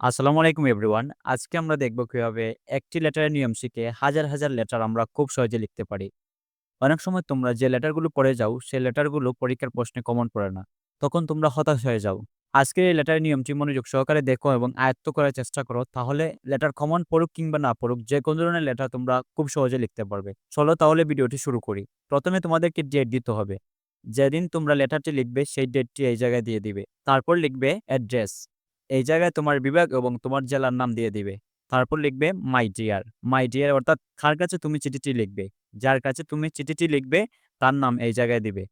আসসালামু আলাইকুম এভরিওয়ান। আজকে আমরা দেখব কীভাবে একটি লেটারের নিয়ম শিখে হাজার, হাজার লেটার আমরা খুব সহজে লিখতে পারি। অনেক সময় তোমরা যে লেটারগুলো পড়ে যাও, সেই লেটারগুলো পরীক্ষার প্রশ্নে কমন পড়ে না। তখন তোমরা হতাশ হয়ে যাও। আজকের এই লেটারের নিয়মটি মনোযোগ সহকারে দেখো এবং আয়ত্ত করার চেষ্টা করো। তাহলে লেটার কমন পড়ুক কিংবা না পড়ুক, যেকোনো ধরনের লেটার তোমরা খুব সহজে লিখতে পারবে। চলো তাহলে ভিডিওটি শুরু করি। প্রথমে তোমাদেরকে ডেট দিতে হবে। যেদিন তোমরা লেটারটি লিখবে সেই ডেটটি এই জায়গায় দিয়ে দিবে। তারপর লিখবে অ্যাড্রেস। এই জায়গায় তোমার বিভাগ এবং তোমার জেলার নাম দিয়ে দিবে। তারপর লিখবে মাই ডিয়ার। মাই ডিয়ার অর্থাৎ কার কাছে তুমি চিঠিটি লিখবে। যার কাছে তুমি চিঠিটি লিখবে, তার নাম এই জায়গায় দিবে।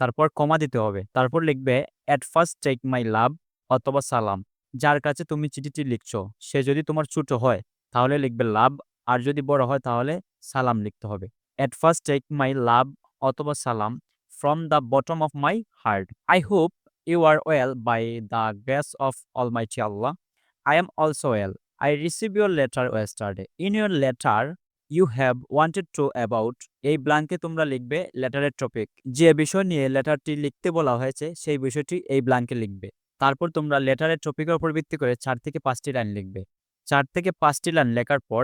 তারপর কমা দিতে হবে। তারপর লিখবে at first take my love অথবা সালাম। যার কাছে তুমি চিঠিটি লিখছো, সে যদি তোমার ছোট হয়, তাহলে লিখবে লাভ আর যদি বড় হয়, তাহলে সালাম লিখতে হবে। At first take my love অথবা সালাম from the bottom of my heart. I hope you are well by the grace of Almighty Allah. I am also well. I received your letter yesterday. In your letter, you have wanted to about এই ব্ল্যাঙ্কে তোমরা লিখবে লেটারের topic যে বিষয় নিয়ে লেটারটি লিখতে বলা হয়েছে সেই বিষয়টি এই ব্লাঙ্কে লিখবে তারপর তোমরা লেটারের টপিকের উপর ভিত্তি করে চার থেকে পাঁচটি লাইন লিখবে চার থেকে পাঁচটি লাইন লেখার পর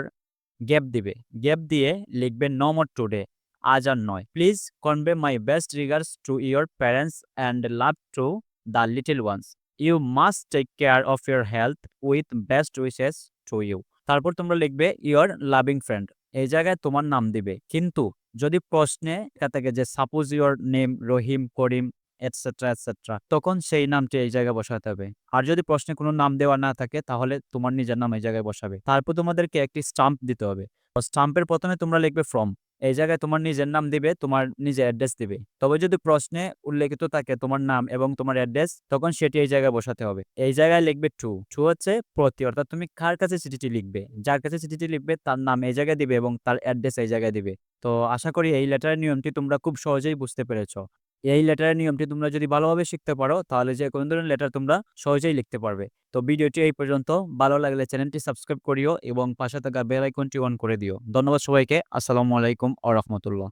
গ্যাপ দিবে গ্যাপ দিয়ে লিখবে নো মোর টুডে আজ আর নয় please convey my best regards to your parents and love to the little ones you must take care of your health with best wishes to you তারপর তোমরা লিখবে your loving friend এই জায়গায় তোমার নাম দিবে। কিন্তু যদি প্রশ্নে থাকে যে suppose your name Rahim Karim etcetera etcetera তখন সেই নামটি এই জায়গায় বসাতে হবে। আর যদি প্রশ্নে কোনো নাম দেওয়া না থাকে, তাহলে তোমার নিজের নাম এই জায়গায় বসাবে। তারপর তোমাদেরকে একটি স্টাম্প দিতে হবে। স্টাম্পের প্রথমে তোমরা লিখবে ফ্রম এই জায়গায় তোমার নিজের নাম দিবে, তোমার নিজের অ্যাড্রেস দিবে। তবে যদি প্রশ্নে উল্লেখিত থাকে তোমার নাম এবং তোমার অ্যাড্রেস তখন সেটি এই জায়গায় বসাতে হবে। এই জায়গায় লিখবে টু টু হচ্ছে প্রতি, অর্থাৎ তুমি কার কাছে চিঠিটি লিখবে? যার কাছে চিঠিটি লিখবে, তার নাম এই জায়গায় দিবে এবং তার অ্যাড্রেস এই জায়গায় দিবে। তো আশা করি এই লেটারের নিয়মটি তোমরা খুব সহজেই বুঝতে পেরেছ। এই লেটারের নিয়মটি তোমরা যদি ভালোভাবে শিখতে পারো, তাহলে যে কোনো ধরনের লেটার তোমরা সহজেই লিখতে পারবে। তো ভিডিওটি এই পর্যন্ত। ভালো লাগলে চ্যানেলটি সাবস্ক্রাইব করিও এবং পাশে থাকা বেল আইকনটি অন করে দিও। ধন্যবাদ সবাইকে। আসসালামু আলাইকুম আ রহমতুল্লাহ।